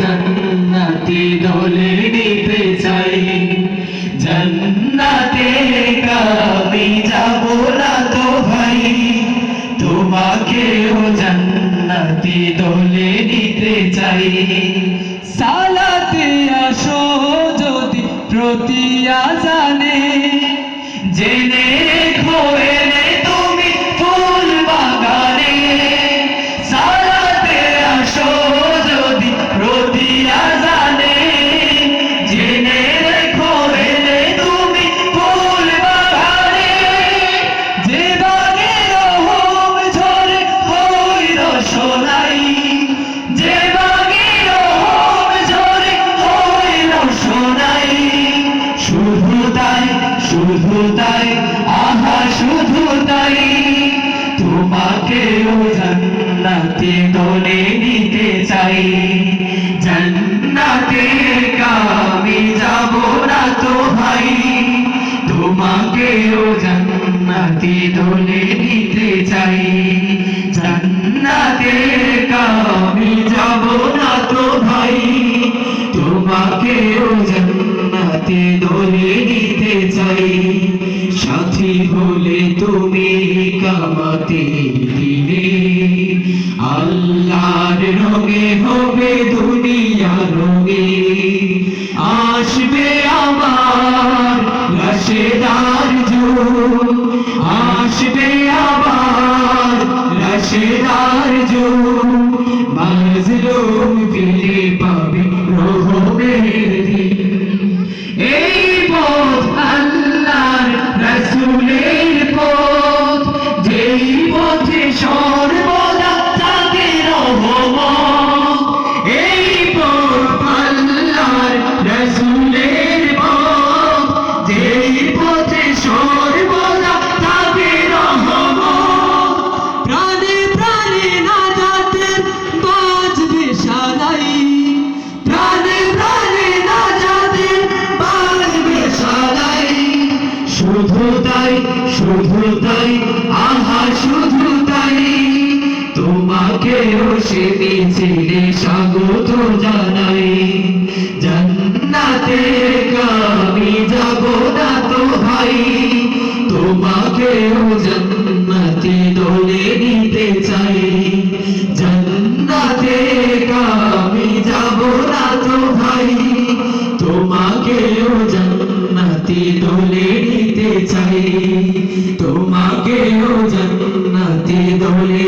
জান্নাতি দলে নিতে চাই। জান্নাতে আমি যাব না তো ভাই তোমাকেও জান্নাতি দলে নিতে চাই। সালাতে আসো যদি প্রতি আজানে, জেনে রেখো তাই, শুধু তাই, আহা, শুধু তাই। তোমাকেও জান্নাতে দলে নিতে চাই। জান্নাতে আমি যাব না তো ভাই। তোমাকেও জান্নাতে দলে নিতে চাই। জান্নাতে আমি যাব না তো ভাই। তোমাকেও জান্নাতে দলে নিতে চাই, সাথী হলে তুমি কামাতে দিনে আল্লাহর রঙে হবে দুনিয়া রঙে, আসবে আমার তোমাকেও সে মিছিলে স্বাগত জানাই জান্নাতে আমি যাব না তো ভাই তোমাকেও জান্নাতে দলে নিতে চাই জান্নাতে আমি যাব না তো ভাই তোমাকেও জান্নাতে দলে নিতে চাই। তোমাকেও জান্নাতে দলে